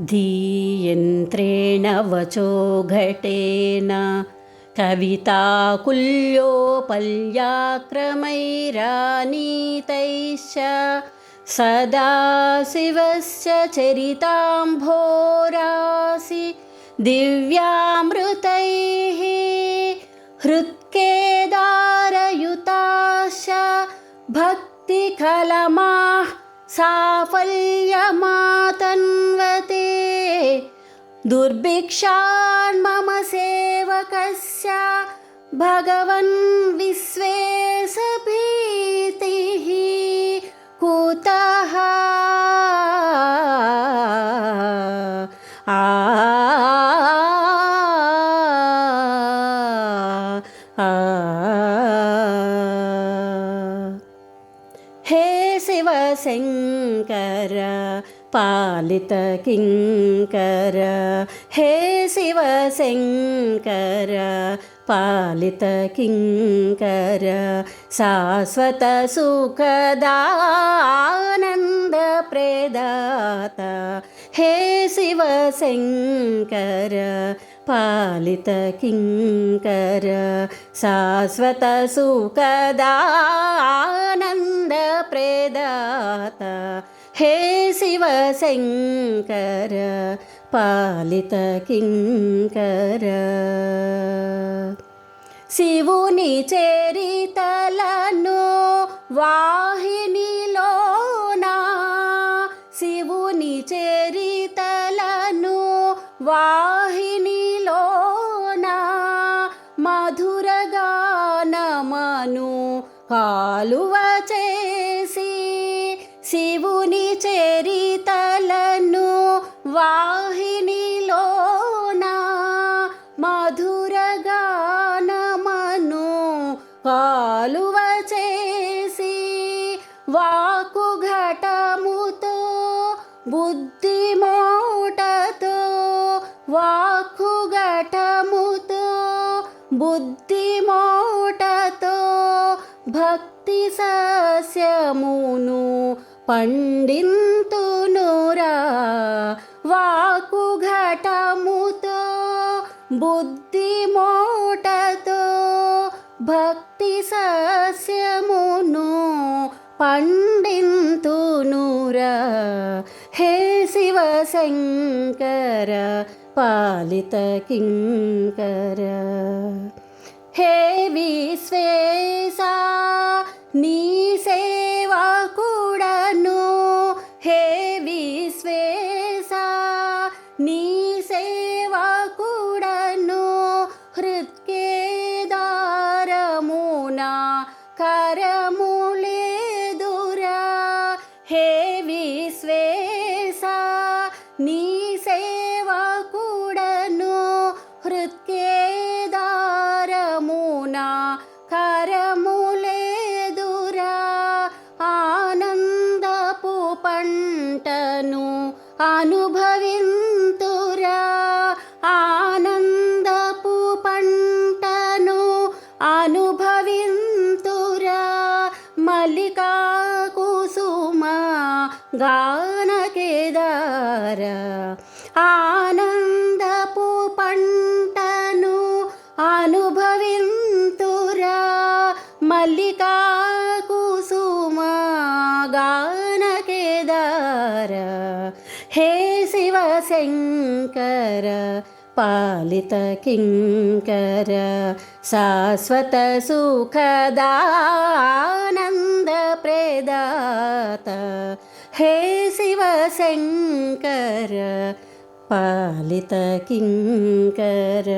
धीयन्त्रेण वचो घटेन। कविताकुल्योपल्याक्रमैरानीतैश्च सदा शिवस्य चरिताम्भोरासि दिव्यामृतैः हृत्केदारयुताश्च भक्तिकलमाः साफल्यमातन्वते दुर्भिक्षाण् मम सेवकस्य भगवन् विश्वे स प्रीतिः कुतः आ शङ्कर पालित किङ्कर। हे शिवशङ्कर पालित किङ्कर शाश्वत शाश्वतसुखदा हे शिवशङ्कर పాలిత కింకర శాశ్వత సుఖదానంద ప్రేదాత. హే శివ శంకర పాలిత కింకర శివుని చేరితలను వాహినిలోనా శివుని చేరితలను వాహిని కాలువ చేసి శివుని చరితలను వాహినిలోన మధురగానమను కాలువ చేసి వాకు ఘటముతో బుద్ధిమోటతో వాకు ఘటముతో బుద్ధి సస్యమును పండింతునురా. వాకు ఘటముతో బుద్ధి మోటతో భక్తి సస్యమును పండింతునురా. హే శివశంకర పాలిత కింకర. హే విశ్వే నీ సేవా కూడను హృత్కేదారమునా కరములేదురా హే విశ్వేశ నీ సేవా కూడను హృత్కేదారమునా కరములేదురా ఆనందపు పంటను అను గానకేదార. ఆనందపు పంటను అనుభవింతురా. మల్లికా కుసుమ గానకేదార. హే శివశంకర పాలిత కింకర శాశ్వత సుఖదానంద ప్రేదాత. హే శివశంకర పాలిత కింకర.